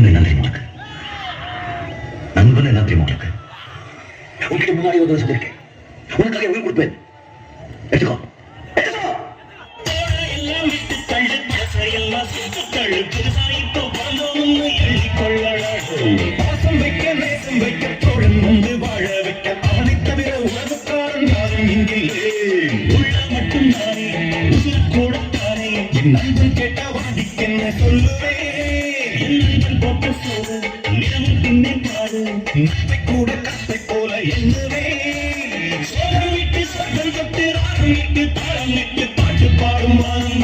இன்னும் நன்றி உனக்கு நண்பன் என்ன தெரியும் உனக்கு உன்கிட்ட முன்னாடி வந்து சொல்லியிருக்கேன். உனக்காக உயிர் கொடுப்பேன். எடுத்துக்கோ. கேட்டா வாடிக்கென்ன சொல்லுவேன்? பாடு கூட கத்தை போல எண்ணுவேன் சோகம் விட்டு சொர்க்கம் தொட்டு ராகம் விட்டு தாளம் விட்டு பாட்டு பாடும்?